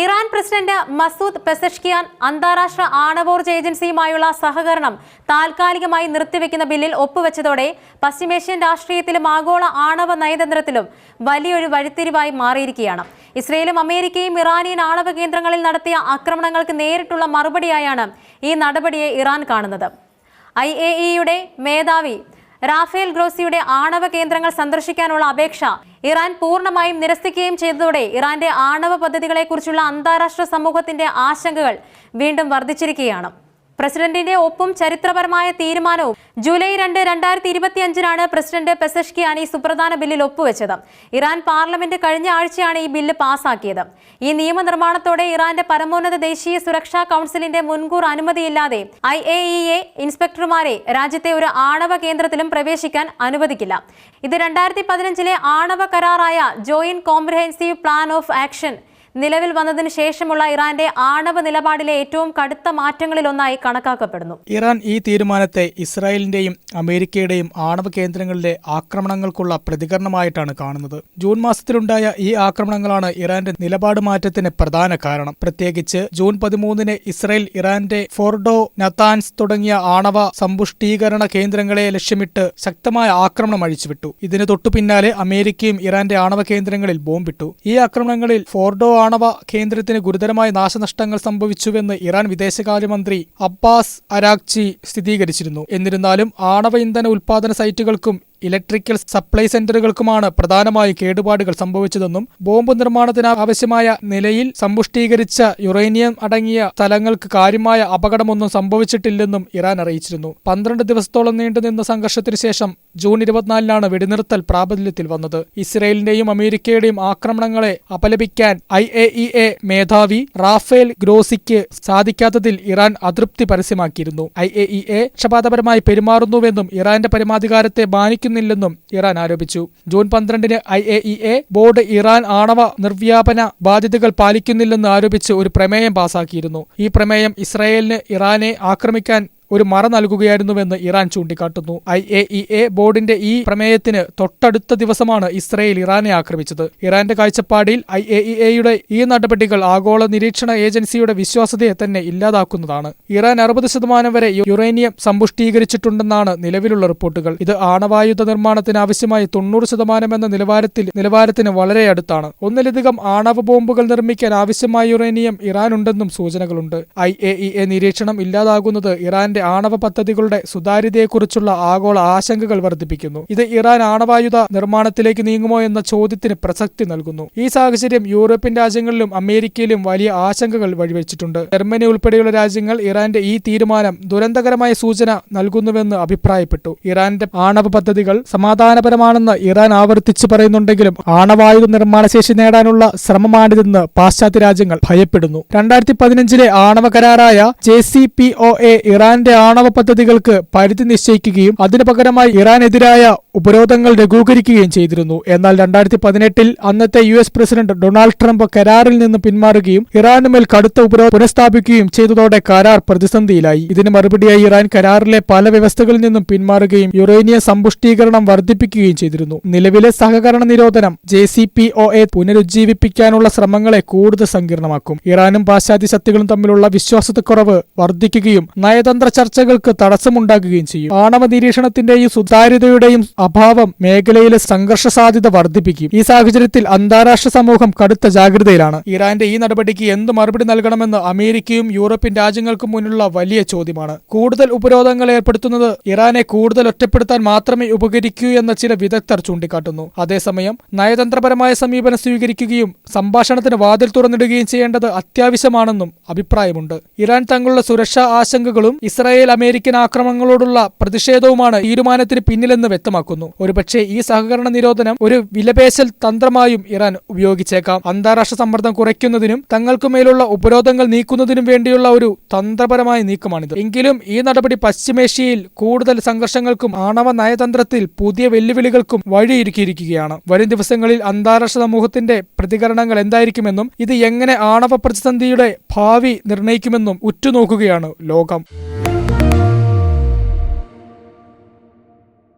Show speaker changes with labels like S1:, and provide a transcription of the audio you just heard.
S1: Iran president Masoud Pezeshkian അന്താരാഷ്ട്ര ആണവോർജ ഏജൻസിയുമായുള്ള സഹകരണം താൽക്കാലികമായി നിർത്തിവെക്കുന്ന ബില്ലിൽ ഒപ്പുവെച്ചതോടെ പശ്ചിമേഷ്യൻ രാഷ്ട്രീയത്തിലും ആഗോള ആണവ നയതന്ത്രത്തിലും വലിയൊരു വഴിത്തിരിവായി മാറിയിരിക്കുകയാണ്. ഇസ്രയേലും അമേരിക്കയും ഇറാനിയൻ ആണവ കേന്ദ്രങ്ങളിൽ നടത്തിയ ആക്രമണങ്ങൾക്ക് നേരിട്ടുള്ള മറുപടിയായാണ് ഈ നടപടിയെ ഇറാൻ കാണുന്നത്. ഐ എ ഇയുടെ മേധാവി റാഫേൽ ഗ്രോസിയുടെ ആണവ കേന്ദ്രങ്ങൾ സന്ദർശിക്കാനുള്ള അപേക്ഷ ഇറാൻ പൂർണമായും നിരസിക്കുകയും ചെയ്തതോടെ ഇറാന്റെ ആണവ പദ്ധതികളെക്കുറിച്ചുള്ള അന്താരാഷ്ട്ര സമൂഹത്തിന്റെ ആശങ്കകൾ വീണ്ടും വർദ്ധിച്ചിരിക്കുകയാണ്. പ്രസിഡന്റിന്റെ ഒപ്പും ചരിത്രപരമായ തീരുമാനവും ജൂലൈ രണ്ട് രണ്ടായിരത്തി ഇരുപത്തി അഞ്ചിനാണ് പ്രസിഡന്റ് പെസഷ്കിയാനി സുപ്രധാന ബില്ലിൽ ഒപ്പുവെച്ചത്. ഇറാൻ പാർലമെന്റ് കഴിഞ്ഞ ആഴ്ചയാണ് ഈ ബില്ല് പാസാക്കിയത്. ഈ നിയമനിർമ്മാണത്തോടെ ഇറാന്റെ പരമോന്നത ദേശീയ സുരക്ഷാ കൗൺസിലിന്റെ മുൻകൂർ അനുമതിയില്ലാതെ ഐ എ ഇ എ ഇൻസ്പെക്ടർമാരെ രാജ്യത്തെ ഒരു ആണവ കേന്ദ്രത്തിലും പ്രവേശിക്കാൻ അനുവദിക്കില്ല. ഇത് രണ്ടായിരത്തി പതിനഞ്ചിലെ ആണവ കരാറായ joint comprehensive plan of action നിലവിൽ വന്നതിന് ശേഷമുള്ള ഇറാന്റെ ആണവ നിലപാടിലെ ഏറ്റവും കടുത്ത മാറ്റങ്ങളിലൊന്നായി കണക്കാക്കപ്പെടുന്നു.
S2: ഇറാൻ ഈ തീരുമാനത്തെ ഇസ്രായേലിന്റെയും അമേരിക്കയുടെയും ആണവ കേന്ദ്രങ്ങളിലെ ആക്രമണങ്ങൾക്കുള്ള പ്രതികരണമായിട്ടാണ് കാണുന്നത്. ജൂൺ മാസത്തിലുണ്ടായ ഈ ആക്രമണങ്ങളാണ് ഇറാന്റെ നിലപാട് മാറ്റത്തിന് പ്രധാന കാരണം. പ്രത്യേകിച്ച് ജൂൺ പതിമൂന്നിന് ഇസ്രായേൽ ഇറാന്റെ ഫോർഡോ നത്താൻസ് തുടങ്ങിയ ആണവ സമ്പുഷ്ടീകരണ കേന്ദ്രങ്ങളെ ലക്ഷ്യമിട്ട് ശക്തമായ ആക്രമണം അഴിച്ചുവിട്ടു. ഇതിന് തൊട്ടു പിന്നാലെ അമേരിക്കയും ഇറാന്റെ ആണവ കേന്ദ്രങ്ങളിൽ ബോംബിട്ടു. ഈ ആക്രമണങ്ങളിൽ ഫോർഡോ ആണവ കേന്ദ്രത്തിന് ഗുരുതരമായ നാശനഷ്ടങ്ങൾ സംഭവിച്ചുവെന്ന് ഇറാൻ വിദേശകാര്യമന്ത്രി അബ്ബാസ് അരാക്ചി സ്ഥിരീകരിച്ചിരുന്നു. എന്നിരുന്നാലും ആണവ ഇന്ധന ഉൽപാദന സൈറ്റുകൾക്കും ഇലക്ട്രിക്കൽ സപ്ലൈ സെന്ററുകൾക്കുമാണ് പ്രധാനമായി കേടുപാടുകൾ സംഭവിച്ചതെന്നും ബോംബ് നിർമ്മാണത്തിന് ആവശ്യമായ നിലയിൽ സമ്പുഷ്ടീകരിച്ച യുറേനിയം അടങ്ങിയ സ്ഥലങ്ങൾക്ക് കാര്യമായ അപകടമൊന്നും സംഭവിച്ചിട്ടില്ലെന്നും ഇറാൻ അറിയിച്ചിരുന്നു. പന്ത്രണ്ട് ദിവസത്തോളം നീണ്ടുനിന്ന സംഘർഷത്തിനു ശേഷം ജൂൺ ഇരുപത്തിനാലിനാണ് വെടിനിർത്തൽ പ്രാബല്യത്തിൽ വന്നത്. ഇസ്രയേലിന്റെയും അമേരിക്കയുടെയും ആക്രമണങ്ങളെ അപലപിക്കാൻ ഐ എ ഇ എ മേധാവി റാഫേൽ ഗ്രോസിക്ക് സാധിക്കാത്തതിൽ ഇറാൻ അതൃപ്തി പരസ്യമാക്കിയിരുന്നു. ഐ എ ഇ എ പക്ഷപാതപരമായി പെരുമാറുന്നുവെന്നും ഇറാന്റെ പരമാധികാരത്തെ മാനിക്കുന്നില്ലെന്നും ഇറാൻ ആരോപിച്ചു. ജൂൺ പന്ത്രണ്ടിന് I A E A board Iran ആണവ നിർവ്യാപന ബാധ്യതകൾ പാലിക്കുന്നില്ലെന്ന് ആരോപിച്ച് ഒരു പ്രമേയം പാസാക്കിയിരുന്നു. ഈ പ്രമേയം ഇസ്രായേലിന് ഇറാനെ ആക്രമിക്കാൻ ഒരു മറ നൽകുകയായിരുന്നുവെന്ന് ഇറാൻ ചൂണ്ടിക്കാട്ടുന്നു. ഐ എ ഇ എ ബോർഡിന്റെ ഈ പ്രമേയത്തിന് തൊട്ടടുത്ത ദിവസമാണ് ഇസ്രയേൽ ഇറാനെ ആക്രമിച്ചത്. ഇറാന്റെ കാഴ്ചപ്പാടിൽ ഐ എ ഇ എയുടെ ഈ നടപടികൾ ആഗോള നിരീക്ഷണ ഏജൻസിയുടെ വിശ്വാസ്യതയെ തന്നെ ഇല്ലാതാക്കുന്നതാണ്. ഇറാൻ അറുപത് ശതമാനം വരെ യുറേനിയം സമ്പുഷ്ടീകരിച്ചിട്ടുണ്ടെന്നാണ് നിലവിലുള്ള റിപ്പോർട്ടുകൾ. ഇത് ആണവായുധ നിർമ്മാണത്തിന് ആവശ്യമായ തൊണ്ണൂറ് ശതമാനം എന്ന നിലവാരത്തിൽ നിലവാരത്തിന് വളരെ അടുത്താണ്. ഒന്നിലധികം ആണവ ബോംബുകൾ നിർമ്മിക്കാൻ ആവശ്യമായ യുറേനിയം ഇറാനുണ്ടെന്നും സൂചനകളുണ്ട്. ഐ എ ഇ എ നിരീക്ഷണം ഇല്ലാതാകുന്നത് ഇറാന്റെ ആണവ പദ്ധതികളുടെ സുതാര്യതയെക്കുറിച്ചുള്ള ആഗോള ആശങ്കകൾ വർദ്ധിപ്പിക്കുന്നു. ഇത് ഇറാൻ ആണവായുധ നിർമ്മാണത്തിലേക്ക് നീങ്ങുമോ എന്ന ചോദ്യത്തിന് പ്രസക്തി നൽകുന്നു. ഈ സാഹചര്യം യൂറോപ്യൻ രാജ്യങ്ങളിലും അമേരിക്കയിലും വലിയ ആശങ്കകൾ വഴിവെച്ചിട്ടുണ്ട്. ജർമ്മനി ഉൾപ്പെടെയുള്ള രാജ്യങ്ങൾ ഇറാന്റെ ഈ തീരുമാനം ദുരന്തകരമായ സൂചന നൽകുന്നുവെന്ന് അഭിപ്രായപ്പെട്ടു. ഇറാന്റെ ആണവ പദ്ധതികൾ സമാധാനപരമാണെന്ന് ഇറാൻ ആവർത്തിച്ചു പറയുന്നുണ്ടെങ്കിലും ആണവായുധ നിർമ്മാണശേഷി നേടാനുള്ള ശ്രമമാണിതെന്ന് പാശ്ചാത്യ രാജ്യങ്ങൾ ഭയപ്പെടുന്നു. രണ്ടായിരത്തി പതിനഞ്ചിലെ ആണവ കരാറായ J C P O A ഇറാന്റെ ആണവ പദ്ധതികൾക്ക് പരിധി നിശ്ചയിക്കുകയും അതിനു പകരമായി ഇറാനെതിരായ ഉപരോധങ്ങൾ ലഘൂകരിക്കുകയും ചെയ്തിരുന്നു. എന്നാൽ രണ്ടായിരത്തി പതിനെട്ടിൽ അന്നത്തെ U S president Donald Trump കരാറിൽ നിന്ന് പിന്മാറുകയും ഇറാനുമേൽ കടുത്ത ഉപരോധം പുനഃസ്ഥാപിക്കുകയും ചെയ്തതോടെ കരാർ പ്രതിസന്ധിയിലായി. ഇതിന് മറുപടിയായി ഇറാൻ കരാറിലെ പല വ്യവസ്ഥകളിൽ നിന്നും പിന്മാറുകയും യുറേനിയ സമ്പുഷ്ടീകരണം വർദ്ധിപ്പിക്കുകയും ചെയ്തിരുന്നു. നിലവിലെ സഹകരണ നിരോധനം J C P O A പുനരുജ്ജീവിപ്പിക്കാനുള്ള ശ്രമങ്ങളെ കൂടുതൽ സങ്കീർണമാക്കും. ഇറാനും പാശ്ചാത്യ ശക്തികളും തമ്മിലുള്ള വിശ്വാസത്തെക്കുറവ് വർദ്ധിക്കുകയും നയതന്ത്ര ചർച്ചകൾക്ക് തടസ്സമുണ്ടാക്കുകയും ചെയ്യും. ആണവ നിരീക്ഷണത്തിന്റെയും സുതാര്യതയുടെയും അഭാവം മേഖലയിലെ സംഘർഷ സാധ്യത വർദ്ധിപ്പിക്കും. ഈ സാഹചര്യത്തിൽ അന്താരാഷ്ട്ര സമൂഹം കടുത്ത ജാഗ്രതയിലാണ്. ഇറാന്റെ ഈ നടപടിക്ക് എന്ത് മറുപടി നൽകണമെന്ന് അമേരിക്കയും യൂറോപ്യൻ രാജ്യങ്ങൾക്കും മുന്നിലുള്ള വലിയ ചോദ്യമാണ്. കൂടുതൽ ഉപരോധങ്ങൾ ഏർപ്പെടുത്തുന്നത് ഇറാനെ കൂടുതൽ ഒറ്റപ്പെടുത്താൻ മാത്രമേ ഉപകരിക്കൂ എന്ന ചില വിദഗ്ധർ ചൂണ്ടിക്കാട്ടുന്നു. അതേസമയം നയതന്ത്രപരമായ സമീപനം സ്വീകരിക്കുകയും സംഭാഷണത്തിന് വാതിൽ തുറന്നിടുകയും ചെയ്യേണ്ടത് അത്യാവശ്യമാണെന്നും അഭിപ്രായമുണ്ട്. ഇറാൻ തങ്ങളുടെ സുരക്ഷാ ആശങ്കകളും ഇസ്രായേൽ അമേരിക്കൻ ആക്രമണങ്ങളോടുള്ള പ്രതിഷേധവുമാണ് തീരുമാനത്തിന് പിന്നിലെന്ന് വ്യക്തമാക്കുന്നു. ഒരുപക്ഷെ ഈ സഹകരണ നിരോധനം ഒരു വിലപേശൽ തന്ത്രമായും ഇറാൻ ഉപയോഗിച്ചേക്കാം. അന്താരാഷ്ട്ര സമ്മർദ്ദം കുറയ്ക്കുന്നതിനും തങ്ങൾക്കുമേലുള്ള ഉപരോധങ്ങൾ നീക്കുന്നതിനും വേണ്ടിയുള്ള ഒരു തന്ത്രപരമായ നീക്കമാണിത്. എങ്കിലും ഈ നടപടി പശ്ചിമേഷ്യയിൽ കൂടുതൽ സംഘർഷങ്ങൾക്കും ആണവ നയതന്ത്രത്തിൽ പുതിയ വെല്ലുവിളികൾക്കും വഴിയൊരുക്കിയിരിക്കുകയാണ്. വരും ദിവസങ്ങളിൽ അന്താരാഷ്ട്ര സമൂഹത്തിന്റെ പ്രതികരണങ്ങൾ എന്തായിരിക്കുമെന്നും ഇത് എങ്ങനെ ആണവ പ്രതിസന്ധിയുടെ ഭാവി നിർണയിക്കുമെന്നും ഉറ്റുനോക്കുകയാണ് ലോകം.